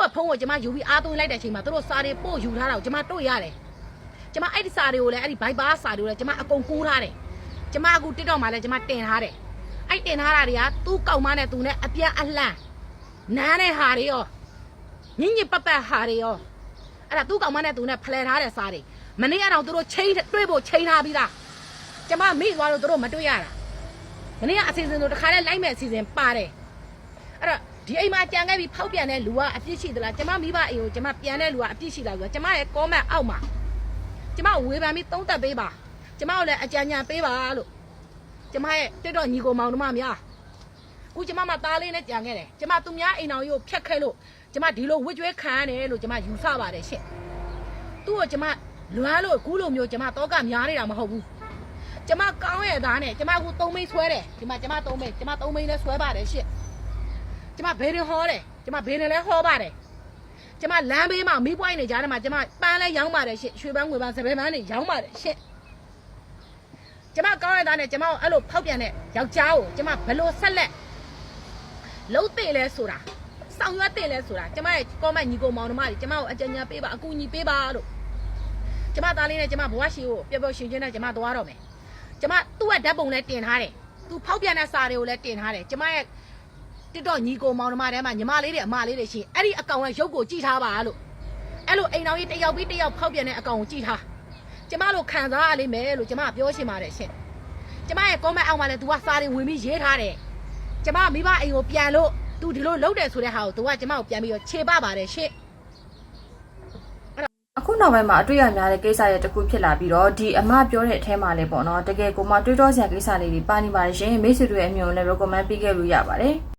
့ရဲ့ဖုန်းကိုကျမယူပြီးအားသွင်းလိုက်တဲ့အချိန်မှာသူတို့စာတွေပို့ယူထားတာကိုကျမတွေ့ရတယ်ကျမအဲ့ဒီစာတွေကိုလည်းအဲ့ဒီဘိုက်ဘာစာတွေကိုလည်းကျမအကုန်ကူးထားတယ်ကျမအခု TikTok မှာလည်းကျမတင်ထားတယ်အဲ့တင်ထားတာတွေကသူ့ကောက်မနဲ့သူနဲ့အပြန်အလှန်နားတဲ့ဟာတွေရောညင်ညင်ပတ်ပတ်ဟာတွေရောအဲ့ဒါသူ့ကောက်မနဲ့သူနဲ့ဖလှယ်ထားတဲ့စာတွေမနေ့ကတော့သူတို့ချိန်တွေ့ဖို့ချိန်ထားပြီးသားကျမမိသွားလို့သူတို့မတွေ့ရတာမနေ့ကအစီအစဉ်တို့တခါတည်းလိုက်မဲ့အစီအစဉ်ပါတယ်အဲ့တော့ ဒီအိမ်မှာကြံခဲ့ပြီးဖောက်ပြန်တဲ့လူကအပြစ်ရှိသလားကျမမိဘအိမ်ကိုကျမပြန်တဲ့လူကအပြစ်ရှိလားဆိုတော့ကျမရဲ့ comment အောက်မှာကျမကိုဝေဖန်ပြီးသုံးသပ်ပေးပါကျမကိုလည်းအကြံဉာဏ်ပေးပါလို့ကျမရဲ့တက်တော့ညီကိုမောင်နှမများအခုကျမမသားလေးနဲ့ကြံခဲ့တယ်ကျမသူများအိမ်တော်ကြီးကိုဖျက်ခဲလို့ကျမဒီလိုဝစ်ကြွဲခံရတယ်လို့ကျမယူဆပါတယ်ရှင့်သူ့ကိုကျမလွမ်းလို့ကူးလို့မျိုးကျမတော့ကများနေတာမဟုတ်ဘူးကျမကောင်းရဲ့သားနဲ့ကျမအခုသုံးမိန်းဆွဲတယ်ဒီမှာကျမသုံးမိန်းကျမသုံးမိန်းလည်းဆွဲပါတယ်ရှင့် ကျမဘေးရင်ဟောတယ်ကျမဘေးရင်လည်းဟောပါတယ်ကျမလမ်းဘေးမှာမီးပွိုင်းနေကြတယ်မှာကျမပန်းလဲရောင်းပါတယ်ရှင့်ရွှေပန်းငွေပန်းစပယ်ပန်းတွေရောင်းပါတယ်ရှင့်ကျမကောင်းရတဲ့နဲ့ကျမကိုအဲ့လိုဖောက်ပြန်တဲ့ယောက်ျားကိုကျမဘယ်လိုဆက်လက်လုံးသိလဲဆိုတာဆောင်ရွက်သိလဲဆိုတာကျမရဲ့ comment ညီကိုမောင်နှမတွေကျမကိုအကြံဉာဏ်ပေးပါအကူအညီပေးပါလို့ကျမသားလေးနဲ့ကျမဘဝရှိကိုပျော်ပျော်ရွှင်ရွှင်နဲ့ကျမသွားတော့မယ်ကျမသူ့ရဲ့ဓာတ်ပုံလည်းတင်ထားတယ်သူဖောက်ပြန်တဲ့စာတွေကိုလည်းတင်ထားတယ်ကျမရဲ့ တစ်တော့ညီကိုမောင်နှမထဲမှာညီမလေးတွေအမလေးတွေရှိရင်အဲ့ဒီအကောင်ရဲ့ရုပ်ကိုကြည့်ထားပါလို့အဲ့လိုအိမ်တော်ကြီးတစ်ယောက်ပြီးတစ်ယောက်ဖောက်ပြန်တဲ့အကောင်ကိုကြည့်ထားကျမတို့ခံစားရလိမ့်မယ်လို့ကျမပြောရှင်ပါတယ်ရှင်ကျမရဲ့ comment အောက်မှာလည်း तू ကစာတွေဝင်ပြီးရေးထားတယ်ကျမမိဘအိမ်ကိုပြန်လို့ तू ဒီလိုလုပ်တယ်ဆိုတဲ့ဟာကို तू ကကျမကိုပြန်ပြီးတော့ခြေပပါတယ်ရှင် အခုနောက်ပိုင်းမှာအတွေ့အကြုံများတဲ့ကိစ္စရဲ့တစ်ခုဖြစ်လာပြီးတော့ဒီအမပြောတဲ့အထဲမှာလည်းပေါ့နော်တကယ်ကိုမှတွေးတောစရာကိစ္စလေးတွေပါနေပါတယ်ရှင်မိတ်ဆွေတို့ရဲ့အမြင်ကိုလည်း recommend ပေးခဲ့လို့ရပါတယ်